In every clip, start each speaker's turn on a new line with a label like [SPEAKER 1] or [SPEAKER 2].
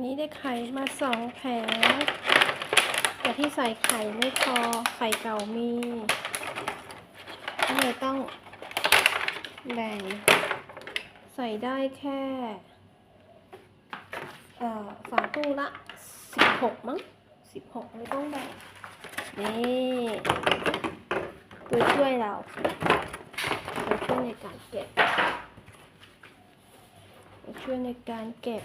[SPEAKER 1] วันนี้ได้ไข่มาสองแผงแต่ที่ใส่ไข่ไม่พอไข่เก่ามีก็เลยต้องแบ่ง ใส่ได้แค่เอ่อฝาตู้ละสิบหกมั้งสิบหกไม่ต้องแบ่งนี่ตัวช่วยเราตัวช่วยในการเก็บตัวช่วยในการเก็บ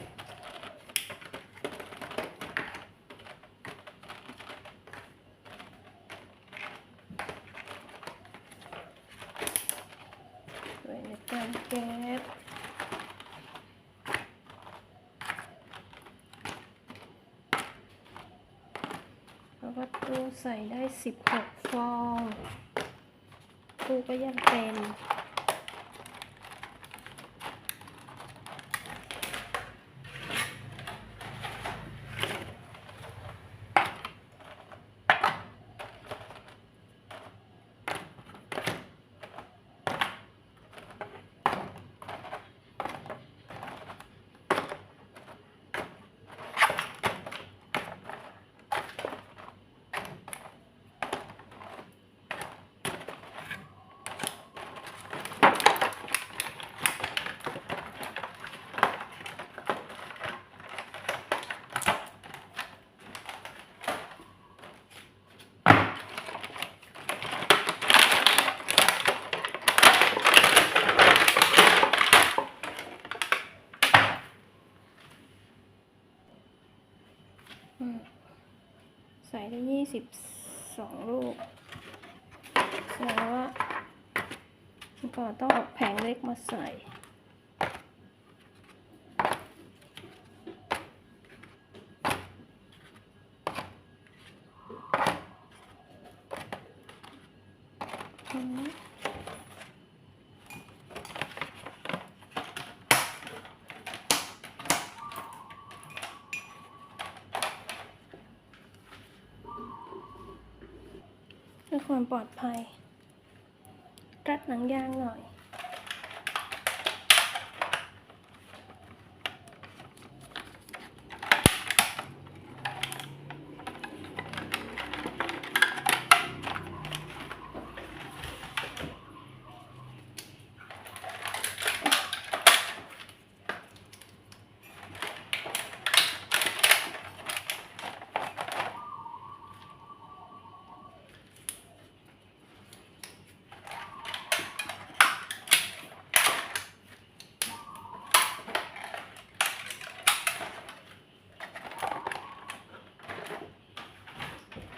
[SPEAKER 1] ไว้ในการเก็บเพราะว่าตู้ใส่ได้ 16 ฟองตู้ก็ยังเต็ม ใส่ได้ยี่สิบสองลูกแสดงว่าก็ต้องเอาแผงเล็กมาใส่อื เพื่อความปลอดภัย รัดหนังยางหน่อย